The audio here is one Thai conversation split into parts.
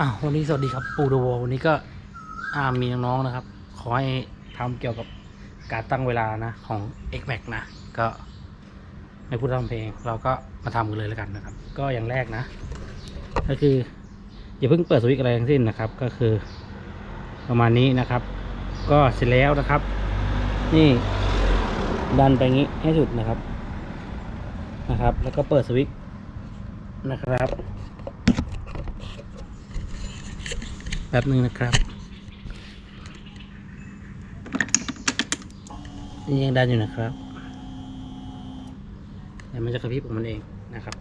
อะวันนี้สวัสดีครับปูดโววันนี้ก็อ่ามีน้องๆนะครับ ขอให้ทำเกี่ยวกับการตั้งเวลานะของ x m a x นะ ก็ไม่พูดทำเพลง เราก็มาทำกันเลยแล้วกันนะครับ ก็อย่างแรกนะ ก็คือ อย่าเพิ่งเปิดสวิตช์อะไรทั้งสิ้นนะครับ ก็คือ ประมาณนี้นะครับ ก็เสร็จแล้วนะครับ นี่ดันไปงี้ให้สุดนะครับนะครับ แล้วก็เปิดสวิตช์นะครับ แป๊บหนึ่งนะครับนี่ยังดันอยู่นะครับเดี๋ยวมันจะกระพริบของมันเองนะครับ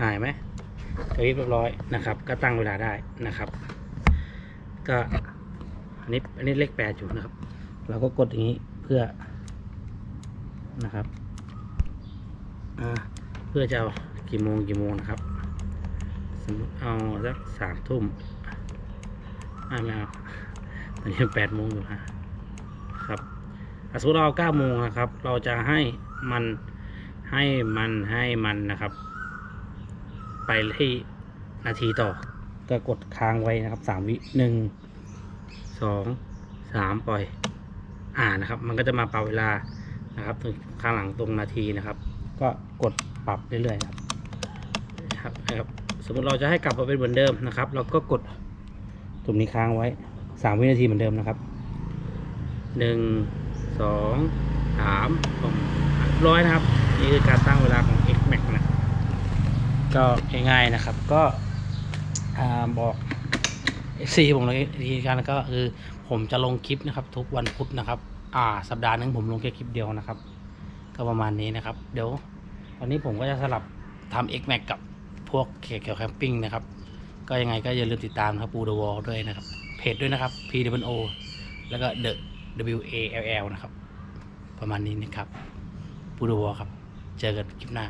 หายไหมกระพริบเรียบร้อยนะครับ ก็ตั้งเวลาได้นะครับ ก็อันนี้อันนี้เลขแปดอยู่นะครับ เราก็กดอย่างนี้เพื่อนะครับเพื่อจะเอากี่โมงกี่โมงนะครับ เอาสักสามทุ่มอ่าไม่เอาตอนนี้แปดโมงอยู่ฮะครับอสมมติเราเอาเก้าโมงนะครับ เราจะให้มันให้มันให้มันนะครับ ไปที่นาทีต่อ ก็กดค้างไว้นะครับสามวิหนึ่งสองสามปล่อย อ่านะครับ มันก็จะมาปรับเวลานะครับตรงข้างหลังตรงนาทีนะครับ ก็กดปรับเรื่อยๆครับนะครับนะครับ สมมติเราจะให้กลับมาเป็นเหมือนเดิมนะครับ เราก็กดตุ่มนี้ค้างไว้สามวินาทีเหมือนเดิมนะครับหนึ่งสองสามผมร้อยนะครับ นี่คือการตั้งเวลาของ X Max นะ ก็ง่ายๆนะครับ ก็บอก FC ผมเลยทีการก็คือผมจะลงคลิปนะครับ ทุกวันพุธนะครับ อ่า สัปดาห์หนึงผมลงแค่คลิปเดียวนะครับ ก็ประมาณนี้นะครับ เดี๋ยววันนี้ผมก็จะสลับทำ X Max กับ วกเกี่ยวแคมปิ้งนะครับ ก็ยังไงก็อย่าลืมติดตามนะครับปูเดอะวอลด้วยนะครับ เพจด้วยนะครับ P W O แล้วก็ The W A L L นะครับ ประมาณนี้นะครับปูเดอะวอลครับ เจอกันคลิปหน้า